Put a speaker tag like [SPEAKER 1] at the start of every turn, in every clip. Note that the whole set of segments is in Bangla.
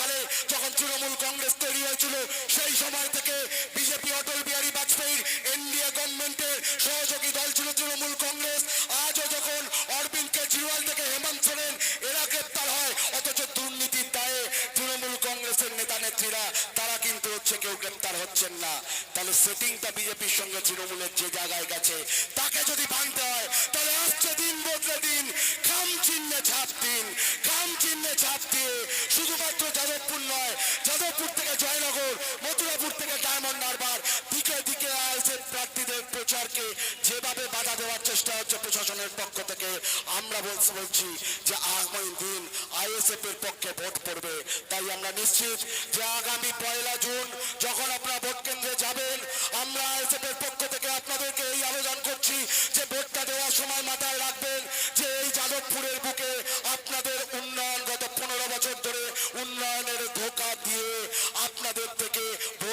[SPEAKER 1] সালে যখন তৃণমূল কংগ্রেস তৈরি হয়েছিল, সেই সময় থেকে বিজেপি, অটল বিহারী বাজপেয়ীর এনডিএ গভর্নমেন্টের সহযোগী দল ছিল তৃণমূল কংগ্রেস। আজও যখন অরবিন্দ কেজরিওয়াল থেকে হেমন্ত সোরেন এরা গ্রেপ্তার হয়, অথচ দুর্নীতির দায়ে তৃণমূল কংগ্রেসের নেতা নেত্রীরা কেউ গ্রেপ্তার হচ্ছেন না। তাহলে সেটিংটা বিজেপির সঙ্গে তৃণমূলের যে জায়গায় গেছে, তাকে যদি ভাঙতে হয়, তাহলে আসছে দিন বদলে দিন, খাম চিহ্নে ছাপ দিন, খাম চিহ্নে ছাপ দিয়ে শুধুমাত্র যাদবপুর নয়, যাদবপুর থেকে জয়নগর, মথুরাপুর থেকে ডায়মন্ড হারবার, দিকে দিকে আইএসএফ প্রার্থীদের যেভাবে বাধা দেওয়ার চেষ্টা হচ্ছে প্রশাসনের পক্ষ থেকে, আমরা বলছি বলছি যে আগামী দিন আইএসএফ এর পক্ষে ভোট পড়বে। তাই আমরা নিশ্চিত যে আগামী পয়লা জুন যখন আপনারা ভোট কেন্দ্রে যাবেন, আমরা আইএসএফ এর পক্ষ থেকে আপনাদেরকে এই আবেদন করছি যে ভোটটা দেওয়ার সময় মাথায় রাখবেন যে এই যাদবপুরের বুকে আপনাদের উন্নয়ন গত পনেরো বছর ধরে উন্নয়নের ধোকা দিয়ে আপনাদের থেকে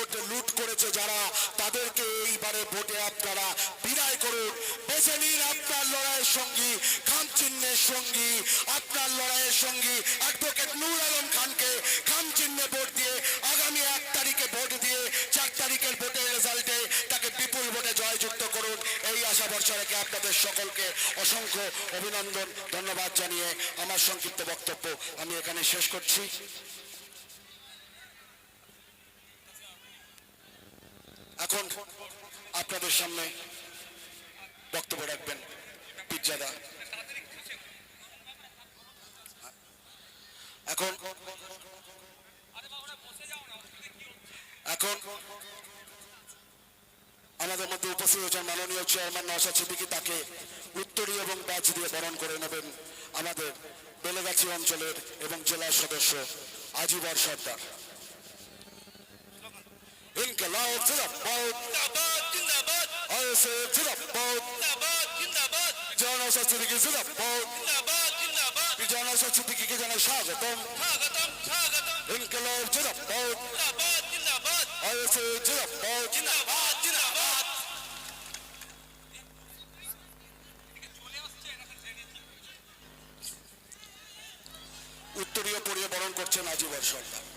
[SPEAKER 1] ভোট লুট করেছে যারা, তাদেরকে এইবারে ভোটে আপনারা বিদায় করুন। বেছে নিন আপনার লড়াইয়ের সঙ্গী, খাম চিহ্নের সঙ্গী, আপনার লড়াইয়ের সঙ্গী। অ্যাডভোকেট নূর আলম খানকে খাম চিহ্নে ভোট দিয়ে আগামী এক তারিখে ভোট দিয়ে চার তারিখের ভোটের রেজাল্টে তাকে বিপুল ভোটে জয়যুক্ত করুন। এই আশা ভরসা রেখে আপনাদের সকলকে অসংখ্য অভিনন্দন, ধন্যবাদ জানিয়ে আমার সংক্ষিপ্ত বক্তব্য আমি এখানে শেষ করছি। এখন আপনাদের সামনে বক্তব্য রাখবেন পিজ্জাদা। এখন এখন আমাদের মধ্যে উপস্থিত হয়েছেন মাননীয় চেয়ারম্যান নওশাদ সিদ্দিকী। তাকে উত্তরী এবং ব্যাচ দিয়ে বরণ করে নেবেন আমাদের বেলেগাছি অঞ্চলের এবং জেলার সদস্য আজিবর সর্দার। ইনকলাব জিন্দাবাদ
[SPEAKER 2] জিন্দাবাদ জিন্দাবাদ
[SPEAKER 1] আইএসএ জিন্দাবাদ
[SPEAKER 2] জিন্দাবাদ জিন্দাবাদ
[SPEAKER 1] বিজয় নওশাদ সিদ্দিকী জিন্দাবাদ
[SPEAKER 2] জিন্দাবাদ জিন্দাবাদ
[SPEAKER 1] বিজয় নওশাদ সিদ্দিকীকে জানাই স্বাগতম
[SPEAKER 2] স্বাগতম স্বাগতম
[SPEAKER 1] ইনকলাব জিন্দাবাদ
[SPEAKER 2] জিন্দাবাদ জিন্দাবাদ
[SPEAKER 1] আইএসএ জিন্দাবাদ
[SPEAKER 2] জিন্দাবাদ জিন্দাবাদ
[SPEAKER 1] উত্তরীয় পরিয়ে বরণ করছেন আজিবর সরকার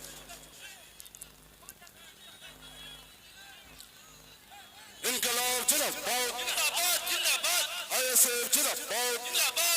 [SPEAKER 2] serve to the Lord.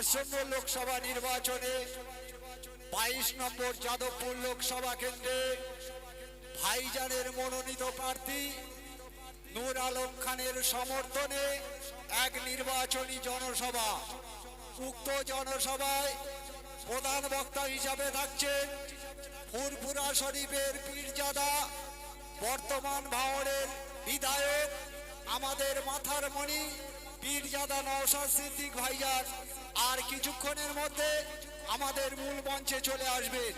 [SPEAKER 3] আসন্ন লোকসভা নির্বাচনে বাইশ নম্বর যাদবপুর লোকসভা কেন্দ্রে ভাইজানের মনোনীত প্রার্থী নূর আলম খানের সমর্থনে এক নির্বাচনী জনসভা। উক্ত জনসভায় প্রধান বক্তা হিসাবে থাকছেন ফুরফুরা শরীফের পীরজাদা, বর্তমান ভাওরের বিধায়ক, আমাদের মাথার মণি, পীরজাদা নওশাদ সিদ্দিক ভাইজান। আর কিছুক্ষণের মধ্যে আমাদের মূল মঞ্চে চলে আসবেন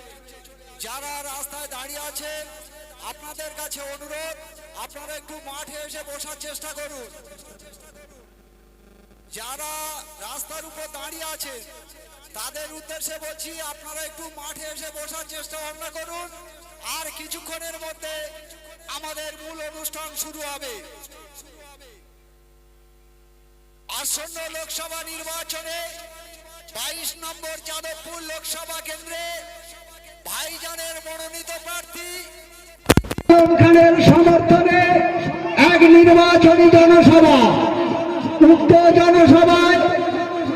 [SPEAKER 3] যারা রাস্তায় দাঁড়িয়ে আছেন আপনাদের কাছে অনুরোধ, আপনারা একটু মাঠে এসে বসার চেষ্টা করুন। যারা রাস্তার উপর দাঁড়িয়ে আছেন তাদের উদ্দেশ্যে বলছি, আপনারা একটু মাঠে এসে বসার চেষ্টা ভাবনা করুন। আর কিছুক্ষণের মধ্যে আমাদের মূল অনুষ্ঠান শুরু হবে। আসন্ন লোকসভা নির্বাচনে বাইশ নম্বর যাদবপুর লোকসভা কেন্দ্রে ভাইজানের মনোনীত প্রার্থী
[SPEAKER 4] খানের সমর্থনে এক নির্বাচনী জনসভা। উক্ত জনসভায়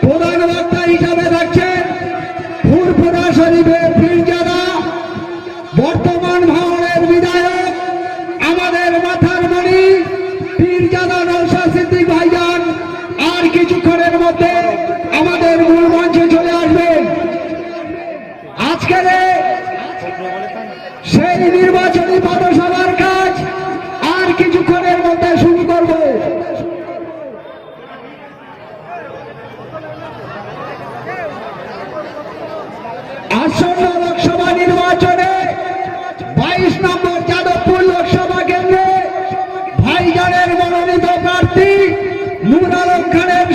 [SPEAKER 4] প্রধান বক্তা হিসাবে থাকছেন ফুরফুরা শরীফের পীরজাদা বর্তমান ভাঙনের বিধায়ক, আমাদের মাথার মণি পীরজাদা কিছুক্ষণের মধ্যে শুরু করবে। আসন্ন লোকসভা নির্বাচনে বাইশ নম্বর যাদবপুর লোকসভা কেন্দ্রে ভাইজানের মনোনীত প্রার্থী নুর আলম খানের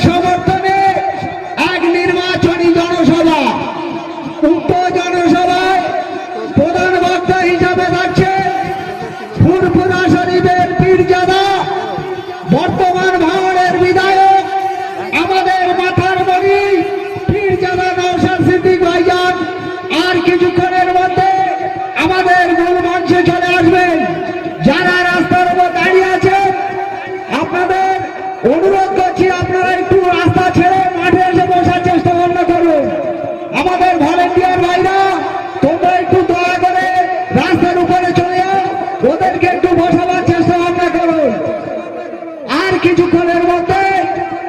[SPEAKER 4] কিছুক্ষণের মধ্যে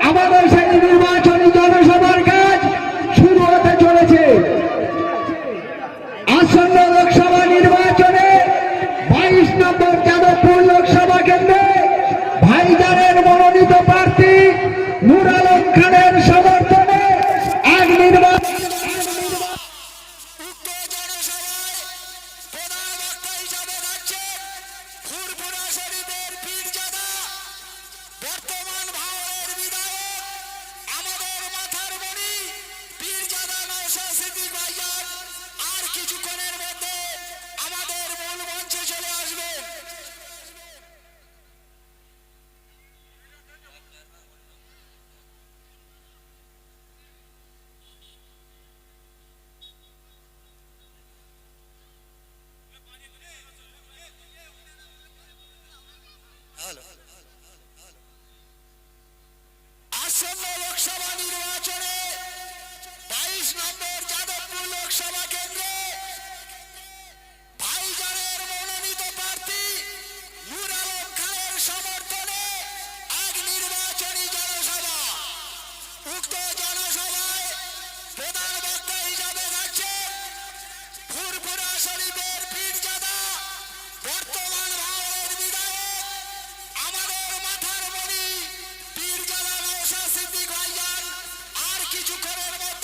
[SPEAKER 4] আমাদের সেই নির্বাচনী জনসভার কাজ শুরু হতে চলেছে। আসন্ন লোকসভা নির্বাচনে বাইশ নম্বর যাদবপুর লোকসভা কেন্দ্রে ভাইজানের মনোনীত প্রার্থী
[SPEAKER 1] Nural Lok Sabha you come out of